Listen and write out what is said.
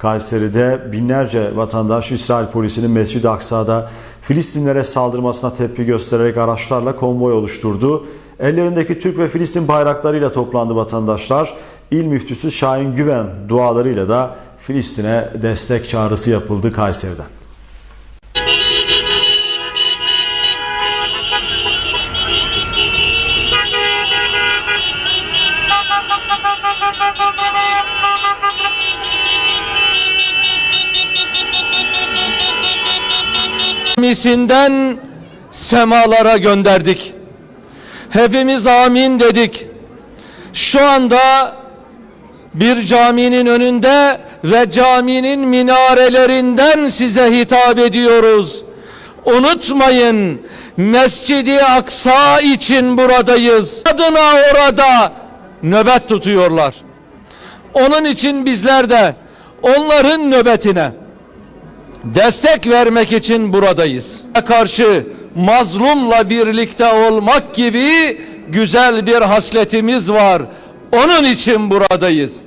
Kayseri'de binlerce vatandaş İsrail polisinin Mescid-i Aksa'da Filistinlere saldırmasına tepki göstererek araçlarla konvoy oluşturdu. Ellerindeki Türk ve Filistin bayraklarıyla toplandı vatandaşlar. İl müftüsü Şahin Güven dualarıyla da Filistin'e destek çağrısı yapıldı Kayseri'den. Misinden semalara gönderdik. Hepimiz amin dedik. Şu anda bir caminin önünde ve caminin minarelerinden size hitap ediyoruz. Unutmayın Mescidi Aksa için buradayız. Adına orada nöbet tutuyorlar. Onun için bizler de onların nöbetine destek vermek için buradayız. Karşı mazlumla birlikte olmak gibi güzel bir hasletimiz var. Onun için buradayız.